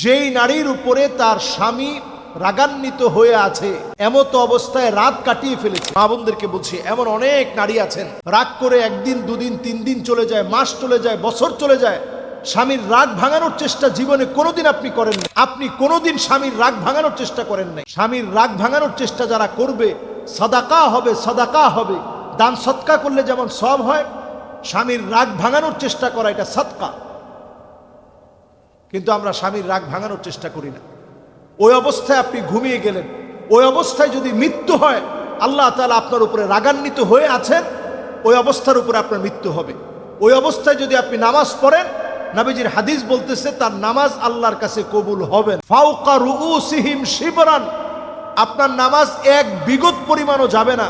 যেই নারীর উপরে তার স্বামী রাগান্বিত হয়ে আছে, এমত অবস্থায় রাত কাটিয়ে ফেলেছে। মা বোনদেরকে বলছি, এমন অনেক নারী আছেন, রাগ করে একদিন, দুদিন, তিন দিন চলে যায়, মাস চলে যায়, বছর চলে যায়। স্বামীর রাগ ভাঙানোর চেষ্টা জীবনে কোনোদিন আপনি করেন না আপনি কোনোদিন স্বামীর রাগ ভাঙানোর চেষ্টা করেন নাই। স্বামীর রাগ ভাঙানোর চেষ্টা যারা করবে, সদাকা হবে সদাকা হবে। দান সৎকা করলে যেমন সব হয়, স্বামীর রাগ ভাঙানোর চেষ্টা করা এটা সৎকা। কিন্তু আমরা স্বামীর রাগ ভাঙানোর চেষ্টা করি না। ওই অবস্থায় আপনি ঘুমিয়ে গেলেন। ওই অবস্থায় যদি মৃত্যু হয়, আল্লাহ তালা আপনার উপরে রাগান্বিত হয়ে আছেন, ওই অবস্থার উপরে আপনার মৃত্যু হবে। ওই অবস্থায় যদি আপনি নামাজ পড়েন, নাবিজির হাদিস বলতেছে, তার নামাজ আল্লাহর কাছে কবুল হবে। ফাউকা শিবরান। আপনার নামাজ এক বিগত পরিমাণও যাবে না।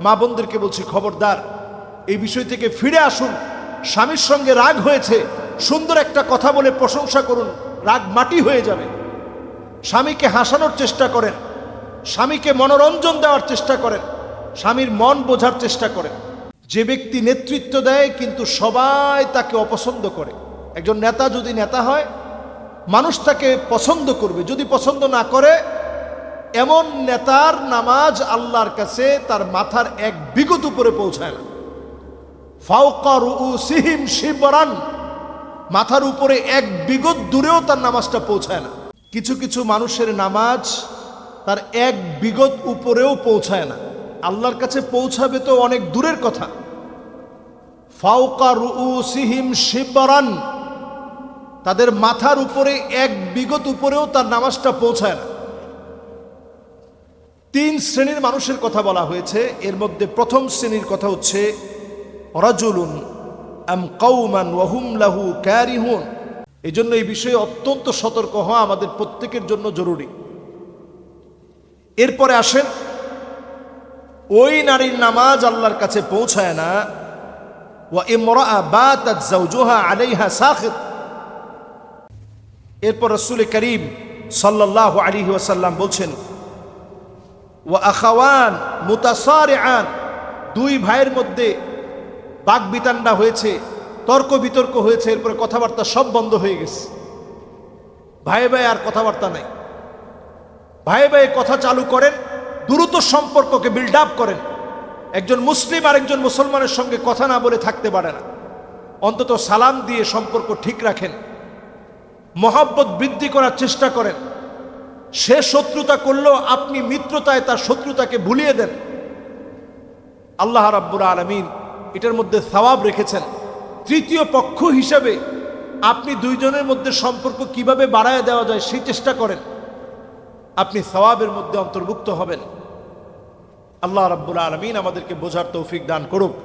মা বোনদেরকে বলছি, খবরদার, এই বিষয় থেকে ফিরে আসুন। স্বামীর সঙ্গে রাগ হয়েছে। সুন্দর একটা কথা বলে প্রশংসা করুন, রাগ মাটি হয়ে যাবে। স্বামীকে হাসানোর চেষ্টা করেন, স্বামীকে মনোরঞ্জন দেওয়ার চেষ্টা করেন, স্বামীর মন বোঝার চেষ্টা করেন। যে ব্যক্তি নেতৃত্ব দেয়, কিন্তু সবাই তাকে অপছন্দ করে। একজন নেতা যদি নেতা হয়, মানুষ তাকে পছন্দ করবে। যদি পছন্দ না করে, এমন নেতার নামাজ আল্লাহর কাছে তার মাথার এক বিগত উপরে পৌঁছায় না। ফাউকা রুউ সিহিম শিবরান মাথার উপরে এক বিগত দূরেও তার নামাজটা পৌঁছায় না। কিছু কিছু মানুষের নামাজ তার এক বিগত উপরেও পৌঁছায় না। আল্লাহর কাছে পৌঁছাবে তো অনেক দূরের কথা। ফাউকা রুউ সিহিম শিবরান। তাদের মাথার উপরে এক বিগত উপরেও তার নামাজটা পৌঁছায় না। তিন শ্রেণির মানুষের কথা বলা হয়েছে। এর মধ্যে প্রথম শ্রেণির কথা হচ্ছে, রাজুলুন আম কৌমান ওয়াহুম লাহু ক্যারিহুন এই জন্য এই বিষয়ে অত্যন্ত সতর্ক হওয়া আমাদের প্রত্যেকের জন্য জরুরি। এরপরে আসেন, ওই নারীর নামাজ আল্লাহর কাছে পৌঁছায় না। ওয়া ইমরা বাতাত জাওজুহা আলাইহা সাখিত এরপর রসুল করিম আলাইহি ওয়াসাল্লাম বলছেন ও আখাওয়ান মুতাসারিআন। দুই ভাইয়ের মধ্যে বাক বিতান্ডা হয়েছে তর্ক বিতর্ক হয়েছে, এরপরে কথাবার্তা সব বন্ধ হয়ে গেছে। ভাই ভাই আর কথাবার্তা নাই। ভাই ভাই কথা চালু করেন, দ্রুত সম্পর্ককে বিল্ড আপ করেন। একজন মুসলিম আর একজন মুসলমানের সঙ্গে কথা না বলে থাকতে পারে না। অন্তত সালাম দিয়ে সম্পর্ক ঠিক রাখেন। মহাব্বত বৃদ্ধি করার চেষ্টা করেন। সে শত্রুতা করলেও আপনি মিত্রতায় তার শত্রুতাকে ভুলিয়ে দেন। আল্লাহ রাব্বুর আলমিন এটার মধ্যে সওয়াব রেখেছেন। তৃতীয় পক্ষ হিসাবে আপনি দুইজনের মধ্যে সম্পর্ক কীভাবে বাড়ায় দেওয়া যায় সেই চেষ্টা করেন। আপনি সওয়াবের মধ্যে অন্তর্ভুক্ত হবেন। আল্লাহ রাব্বুল আলমিন আমাদেরকে বোঝার তৌফিক দান করুক।